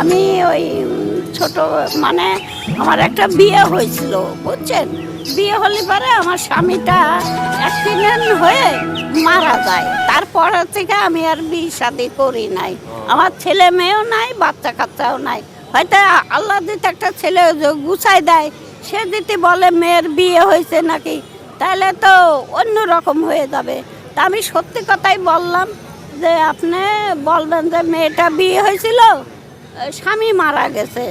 আমি ওই ছোট মানে আমার একটা বিয়ে হয়েছিল, বুঝছেন? বিয়ে হলে পরে আমার স্বামীটা অ্যাক্সিডেন্ট হয়ে মারা যায়। তারপর থেকে আমি আর বিয়ে শাদি করি নাই। আমার ছেলে মেয়েও নাই, বাচ্চা কাচ্চাও নাই। হয়তো আল্লাহ দিতে একটা ছেলে গুছাই দেয়, সে যদি বলে মেয়ের বিয়ে হয়েছে নাকি, তাহলে তো অন্য রকম হয়ে যাবে। তা আমি সত্যি কথাই বললাম যে আপনি বলবেন যে মেয়েটা বিয়ে হয়েছিল স্বামী মারা গেছে।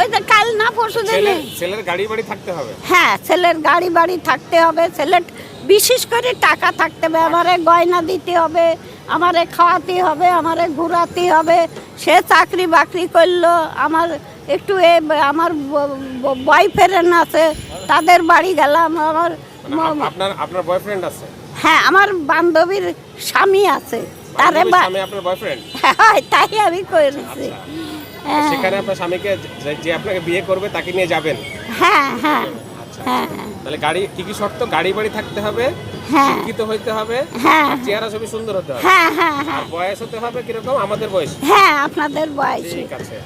ওই যে কাল না পরশু দিনে ছেলের গাড়ি বাড়ি থাকতে হবে? হ্যাঁ ছেলের গাড়ি বাড়ি থাকতে হবে। ছেলের বিশেষ করে টাকা থাকতে হবে। আমারে গয়না দিতে হবে আমারে খাওয়াতে হবে আমারে ঘোরাতে হবে। সে চাকরি বাকরি করল। আমার একটু এ আমার বয়ফ্রেন্ড আছে তাদের বাড়ি গেলাম। আমার মানে আপনার আপনার বয়ফ্রেন্ড আছে? হ্যাঁ আমার বান্ধবীর স্বামী আছে। তারে স্বামী আপনার বয়ফ্রেন্ড হ্যাঁ, তাই আমি করেছি। হ্যাঁ সেখানে আপনার স্বামীকে যে- আপনাকে বিয়ে করবে তাকে নিয়ে যাবেন? হ্যাঁ হ্যাঁ আচ্ছা হ্যাঁ। তাহলে গাড়ি কি কি শর্ত? গাড়ি বাড়ি থাকতে হবে হ্যাঁ। শিক্ষিত হইতে হবে হ্যাঁ। চেহারা ছবি সুন্দর হতে হবে। হ্যাঁ হ্যাঁ আর বয়স হতে হবে কীরকম? আমাদের বয়স। হ্যাঁ আপনাদের বয়সী। ঠিক আছে।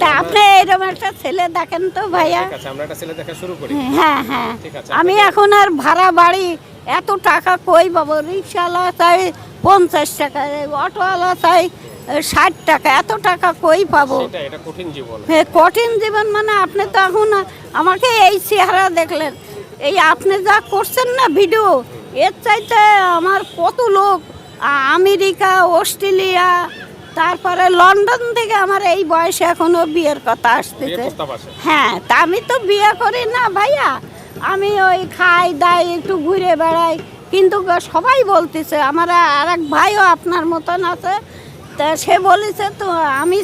তা আপনি এরকম একটা ছেলে দেখেন তো ভাইয়া। ঠিক আছে আমরা একটা ছেলে দেখা শুরু করি। হ্যাঁ হ্যাঁ ঠিক আছে, আমি এখন আর ভাড়া বাড়ি এত টাকা কই পাবো? রিক্সাওয়ালা চাই পঞ্চাশ টাকা অটোওয়ালা চাই ষাট টাকা এত টাকা কই পাবো? হ্যাঁ কঠিন জীবন। মানে আপনি তো এখন আমাকে এই চেহারা দেখলেন। এই আপনি যা করছেন না ভিডিও এর চাইতে আমার কত লোক আমেরিকা অস্ট্রেলিয়া তারপরে লন্ডন থেকে আমার এই বয়সে এখনও বিয়ের কথা আসতেছে। হ্যাঁ তা আমি তো বিয়ে করি না ভাইয়া। আমি ওই খাই দাই একটু ঘুরে বেড়াই কিন্তু সবাই বলতেছে, আমার আর এক ভাইও আপনার মতন আছে। তা সে বলেছে তো, আমি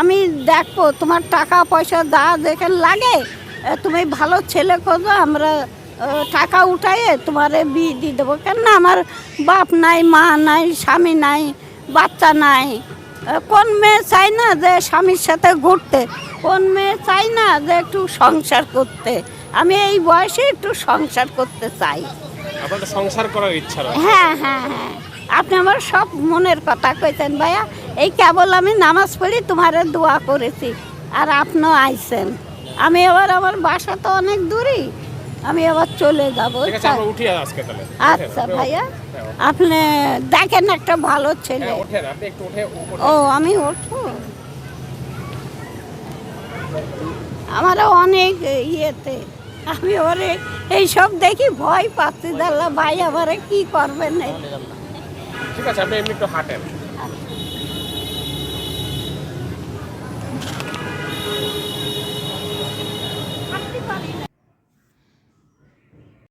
আমি দেখব, তোমার টাকা পয়সা যা যেখানে লাগে তুমি ভালো ছেলে খোঁজো, আমরা টাকা উঠাইয়ে তোমারে বিয়ে দিয়ে দেবো। কেন আমার বাপ নাই, মা নাই, স্বামী নাই, বাচ্চা নাই। কোন মেয়ে চাই না যে স্বামীর সাথে ঘুরতে? কোন মেয়ে চাই না যে একটু সংসার করতে? আমি এই বয়সে একটু সংসার করতে চাই। আপনার তো সংসার করার ইচ্ছা হ্যাঁ হ্যাঁ হ্যাঁ। আপনি আমার সব মনের কথা কইতেন ভাইয়া। এই কেবল আমি নামাজ পড়ি তোমারে দোয়া করেছি। আর আপনিও আইছেন। আমি এবার আমার বাসা তো অনেক দূরই। আমি এবার চলে যাব ঠিক আছে আমরা উঠি আজকে তাহলে। আচ্ছা ভাইয়া। আপনি দেখেন একটা ভালো ছেলে। হ্যাঁ ও আমি উঠবো। আমারও অনেক ইয়েতে আমি ওরে এইসব দেখি ভয় পাচ্ছি, দাল্লা ভাই আমারে কি করবেন? ঠিক আছে, আপনি এমনি একটু হাঁটেন।